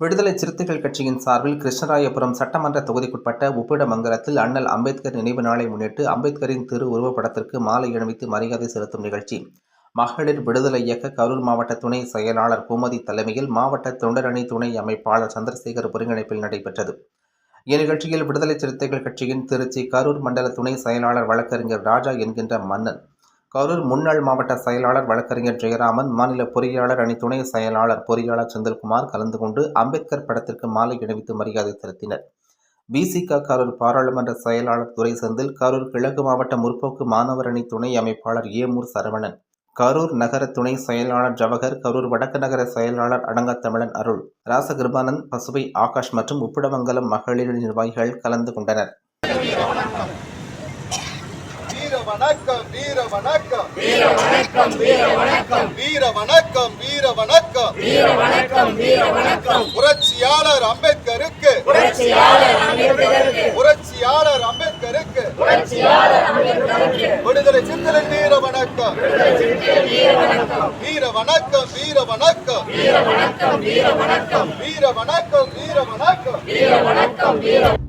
விடுதலை சிறுத்தைகள் கட்சியின் சார்பில் கிருஷ்ணராயபுரம் சட்டமன்ற தொகுதிக்குட்பட்ட உப்பிடமங்கலத்தில் அண்ணல் அம்பேத்கர் நினைவு நாளை முன்னிட்டு அம்பேத்கரின் திரு உருவப்படத்திற்கு மாலை அணிவித்து மரியாதை செலுத்தும் நிகழ்ச்சி. மகளிர் விடுதலை இயக்க கரூர் மாவட்ட துணை செயலாளர் கோமதி தலைமையில் மாவட்ட தொண்டரணி துணை அமைப்பாளர் சந்திரசேகர் ஒருங்கிணைப்பில் நடைபெற்றது. இந்நிகழ்ச்சியில் விடுதலை சிறுத்தைகள் கட்சியின் திருச்சி கரூர் மண்டல துணை செயலாளர் வழக்கறிஞர் ராஜா என்கின்ற மன்னன் கரூர் முன்னாள் மாவட்ட செயலாளர் வழக்கறிஞர் ஜெயராமன் மாநில பொறியாளர் அணி துணை செயலாளர் பொறியாளர் செந்தில்குமார் கலந்து கொண்டு அம்பேத்கர் படத்திற்கு மாலை அணிவித்து மரியாதை செலுத்தினர். பிசிக கரூர் பாராளுமன்ற செயலாளர் துரை செந்தில் கரூர் கிழக்கு மாவட்ட முற்போக்கு மாணவர் அணி துணை அமைப்பாளர் ஏமூர் சரவணன் கரூர் நகர துணை செயலாளர் ஜவஹர் கரூர் வடக்கு நகர செயலாளர் அடங்கத்தமிழன் அருள் ராசகிருபானந்த் பசுவை ஆகாஷ் மற்றும் உப்பிடமங்கலம் மகளிர் நிர்வாகிகள் கலந்து கொண்டனர். வணக்கம் வீர வணக்கம் வீர வணக்கம் வீர வணக்கம் வீர வணக்கம் வீர வணக்கம் வீர வணக்கம் வீர வணக்கம் புரட்சியாளர் அம்பேத்கருக்கு. புரட்சியாளர் அம்பேத்கருக்கு. புரட்சியாளர் அம்பேத்கருக்கு. புரட்சியாளர் அம்பேத்கருக்கு. விடுதலை வணக்கம் வீர வணக்கம் வீர வணக்கம் வீர வணக்கம் வீர வணக்கம் வீர வணக்கம் வீர வணக்கம் வீர வணக்கம் வீர வணக்கம் வீர